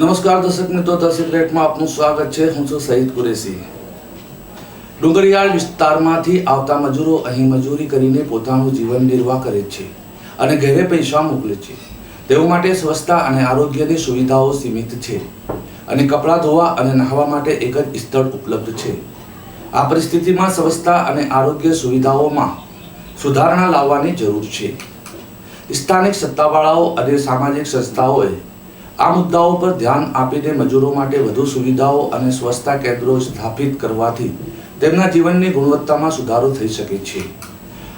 નમસ્કાર દર્શક મિત્રો ધ આપનું સ્વાગત છે. હું છું સહિત કુરેશી. ડુંગરિયાળ વિસ્તારમાંથી આવતા મજૂરો અહીં મજૂરી કરીને પોતાનું જીવન નિર્વાહ કરે છે અને ઘરે પૈસા મોકલે છે. તેઓ માટે સ્વચ્છતા અને આરોગ્યની સુવિધાઓ સીમિત છે અને કપડાં ધોવા અને નહાવા માટે એક જ સ્થળ ઉપલબ્ધ છે. આ પરિસ્થિતિમાં સ્વચ્છતા અને આરોગ્ય સુવિધાઓમાં સુધારણા લાવવાની જરૂર છે. સ્થાનિક સત્તાવાળાઓ અને સામાજિક સંસ્થાઓએ આ મુદ્દાઓ પર ધ્યાન આપીને મજૂરો માટે વધુ સુવિધાઓ અને સ્વચ્છતા કેન્દ્રો સ્થાપિત કરવાથી તેમના જીવનની ગુણવત્તામાં સુધારો થઈ શકે છે.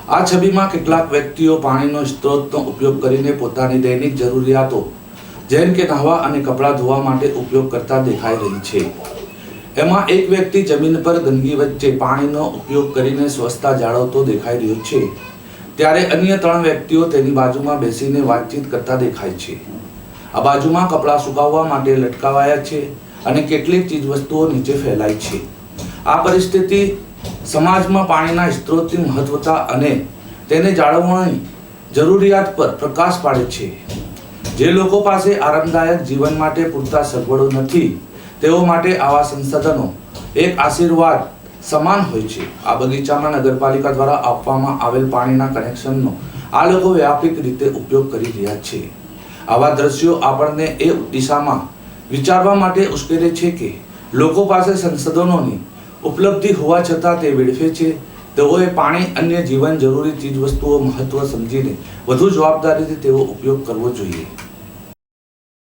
આ છબીમાં કેટલાક વ્યક્તિઓ પાણીનો સ્ત્રોતનો ઉપયોગ કરીને પોતાની દૈનિક જરૂરિયાતો, જેમ કે નહાવા અને કપડાં ધોવા માટે ઉપયોગ કરતા દેખાઈ રહી છે. એમાં એક વ્યક્તિ જમીન પર ગંદકી વચ્ચે પાણીનો ઉપયોગ કરીને સ્વચ્છતા જાળવતો દેખાઈ રહ્યો છે, ત્યારે અન્ય ત્રણ વ્યક્તિઓ તેની બાજુમાં બેસીને વાતચીત કરતા દેખાય છે. આ બાજુમાં કપડાં સુકાવવા માટે લટકાવાયા છે અને કેટલીક ચીજવસ્તુઓ નીચે ફેલાઈ છે. આ પરિસ્થિતિ સમાજમાં પાણીના સ્ત્રોતની મહત્વતા અને તેને જાળવવાની જરૂરિયાત પર પ્રકાશ પાડે છે. જે લોકો પાસે આરામદાયક જીવન માટે પૂરતા સગવડો નથી, તેઓ માટે આવા સંસાધનો એક આશીર્વાદ સમાન હોય છે. આ બગીચામાં નગરપાલિકા દ્વારા આપવામાં આવેલ પાણીના કનેક્શનનો આ લોકો વ્યાપક રીતે ઉપયોગ કરી રહ્યા છે. આવા દ્રશ્યો આપણને એ દિશામાં વિચારવા માટે ઉશ્કેરે છે કે લોકો પાસે સંસાધનોની ઉપલબ્ધિ હોવા છતાં તે વેડફે છે. તેઓએ પાણી અન્ય જીવન જરૂરી ચીજવસ્તુઓ મહત્વ સમજીને વધુ જવાબદારીથી તેઓ ઉપયોગ કરવો જોઈએ.